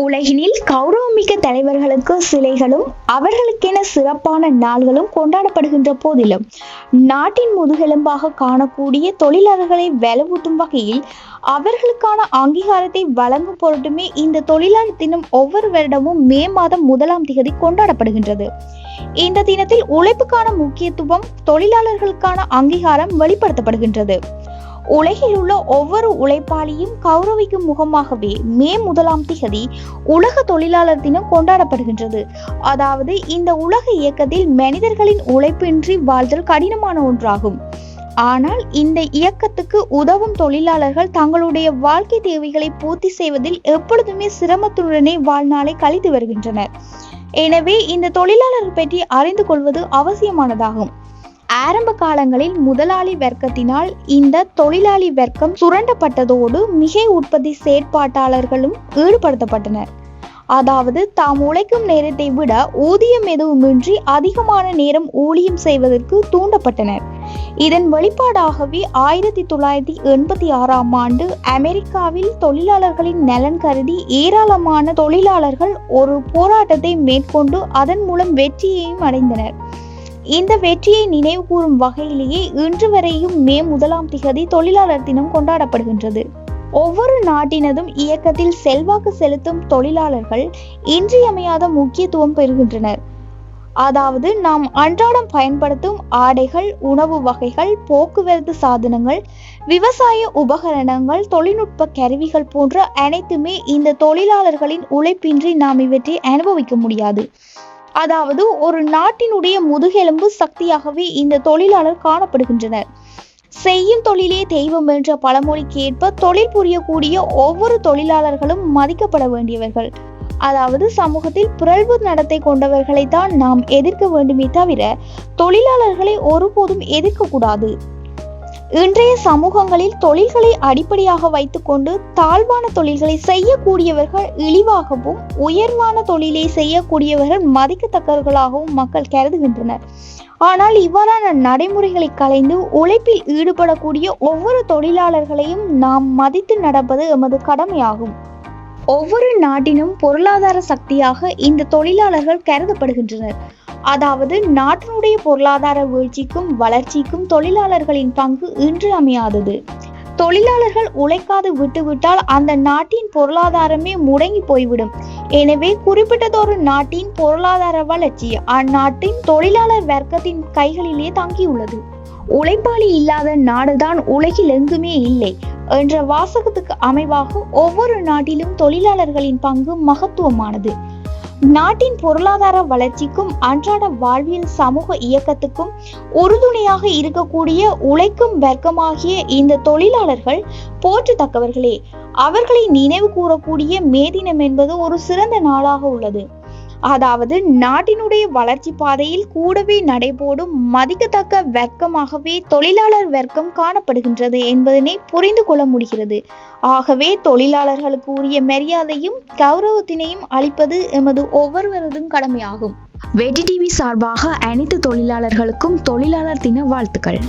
உலகினில் கௌரவமிக்க தலைவர்களுக்கு சிலைகளும் அவர்களுக்கென சிறப்பான நாள்களும் கொண்டாடப்படுகின்ற போதிலும் நாட்டின் முதுகெலும்பாக காணக்கூடிய தொழிலாளர்களை வலுவூட்டும் வகையில் அவர்களுக்கான அங்கீகாரத்தை வழங்கும் பொருட்டுமே இந்த தொழிலாளர் தினம் ஒவ்வொரு வருடமும் மே மாதம் முதலாம் தேதி கொண்டாடப்படுகின்றது. இந்த தினத்தில் உழைப்புக்கான முக்கியத்துவம் தொழிலாளர்களுக்கான அங்கீகாரம் வெளிப்படுத்தப்படுகின்றது. உலகில் உள்ள ஒவ்வொரு உழைப்பாளியும் கௌரவிக்கும் முகமாகவே மே முதலாம் திகதி உலக தொழிலாளர் தினம் கொண்டாடப்படுகின்றது. அதாவது இந்த உலக இயக்கத்தில் மனிதர்களின் உழைப்பின்றி வாழ்தல் கடினமான ஒன்றாகும். ஆனால் இந்த இயக்கத்துக்கு உதவும் தொழிலாளர்கள் தங்களுடைய வாழ்க்கை தேவைகளை பூர்த்தி செய்வதில் எப்பொழுதுமே சிரமத்துடனே வாழ்நாளை கழித்து வருகின்றனர். எனவே இந்த தொழிலாளர் பற்றி அறிந்து கொள்வது அவசியமானதாகும். ஆரம்ப காலங்களில் முதலாளி வர்க்கத்தினால் இந்த தொழிலாளி வர்க்கம் சுரண்டப்பட்டதோடு மிகை உற்பத்தி செயற்பாட்டாளர்களும் ஈடுபடுத்தப்பட்டனர். அதாவது தாம் உழைக்கும் நேரத்தை விட ஊதியம் எதுவுமின்றி அதிகமான நேரம் ஊழியம் செய்வதற்கு தூண்டப்பட்டனர். இதன் வெளிப்பாடாகவே ஆயிரத்தி தொள்ளாயிரத்தி எண்பத்தி ஆறாம் ஆண்டு அமெரிக்காவில் தொழிலாளர்களின் நலன் கருதி ஏராளமான தொழிலாளர்கள் ஒரு போராட்டத்தை மேற்கொண்டு அதன் மூலம் வெற்றியையும் அடைந்தனர். இந்த வெற்றியை நினைவு கூறும் வகையிலேயே இன்று வரையும் மே முதலாம் திகதி தொழிலாளர் தினம் கொண்டாடப்படுகின்றது. ஒவ்வொரு நாட்டினதும் இயக்கத்தில் செல்வாக்கு செலுத்தும் தொழிலாளர்கள் இன்றியமையாத முக்கியத்துவம் பெறுகின்றனர். அதாவது நாம் அன்றாடம் பயன்படுத்தும் ஆடைகள் உணவு வகைகள் போக்குவரத்து சாதனங்கள் விவசாய உபகரணங்கள் தொழில்நுட்ப கருவிகள் போன்ற அனைத்துமே இந்த தொழிலாளர்களின் உழைப்பின்றி நாம் இவற்றை அனுபவிக்க முடியாது. அதாவது ஒரு நாட்டினுடைய முதுகெலும்பு சக்தியாகவே இந்த தொழிலாளர் காணப்படுகின்றனர். செய்யும் தொழிலே தெய்வம் என்ற பழமொழிக்கு ஏற்ப தொழில் புரியக்கூடிய ஒவ்வொரு தொழிலாளர்களும் மதிக்கப்பட வேண்டியவர்கள். அதாவது சமூகத்தில் பிறழ்வு நடத்தை கொண்டவர்களை தான் நாம் எதிர்க்க வேண்டுமே தவிர தொழிலாளர்களை ஒருபோதும் எதிர்க்க கூடாது. இன்றைய சமூகங்களில் தொழில்களை அடிப்படையாக வைத்துக்கொண்டு தாழ்வான தொழில்களை செய்யக்கூடியவர்கள் இழிவாகவும் உயர்வான தொழிலை செய்யக்கூடியவர்கள் மதிக்கத்தக்கவர்களாகவும் மக்கள் கருதுகின்றனர். ஆனால் இவ்வாறான நடைமுறைகளை கலைந்து உழைப்பில் ஈடுபடக்கூடிய ஒவ்வொரு தொழிலாளர்களையும் நாம் மதித்து நடப்பது எமது கடமையாகும். ஒவ்வொரு நாட்டினும் பொருளாதார சக்தியாக இந்த தொழிலாளர்கள் கருதப்படுகின்றனர். அதாவது நாட்டினுடைய பொருளாதார வீழ்ச்சிக்கும் வளர்ச்சிக்கும் தொழிலாளர்களின் பங்கு இன்றியமையாதது தொழிலாளர்கள் உழைக்காது விட்டுவிட்டால் அந்த நாட்டின் பொருளாதாரமே முடங்கி போய்விடும். எனவே குறிப்பிட்டதொரு நாட்டின் பொருளாதார வளர்ச்சி அந்நாட்டின் தொழிலாளர் வர்க்கத்தின் கைகளிலே தங்கியுள்ளது. உழைப்பாளி இல்லாத நாடுதான் உலகில் எங்குமே இல்லை. என்ற வாசகத்துக்கு அமைவாக ஒவ்வொரு நாட்டிலும் தொழிலாளர்களின் பங்கு மகத்துவமானது. நாட்டின் பொருளாதார வளர்ச்சிக்கும் அன்றாட வாழ்வியல் சமூக இயக்கத்துக்கும் உறுதுணையாக இருக்கக்கூடிய உழைக்கும் வர்க்கமாகிய இந்த தொழிலாளர்கள் போற்றத்தக்கவர்களே. அவர்களை நினைவு கூறக்கூடிய மேதினம் என்பது ஒரு சிறந்த நாளாக உள்ளது. அதாவது நாட்டினுடைய வளர்ச்சி பாதையில் கூடவே நடைபோடும் மதிக்கத்தக்க வர்க்கமாகவே தொழிலாளர் வர்க்கம் காணப்படுகின்றது என்பதனை புரிந்து கொள்ள முடிகிறது. ஆகவே தொழிலாளர்களுக்கு உரிய மரியாதையும் கௌரவத்தினையும் அளிப்பது எமது ஒவ்வொருவரதும் கடமையாகும். வெடி டிவி சார்பாக அனைத்து தொழிலாளர்களுக்கும் தொழிலாளர் தின வாழ்த்துக்கள்.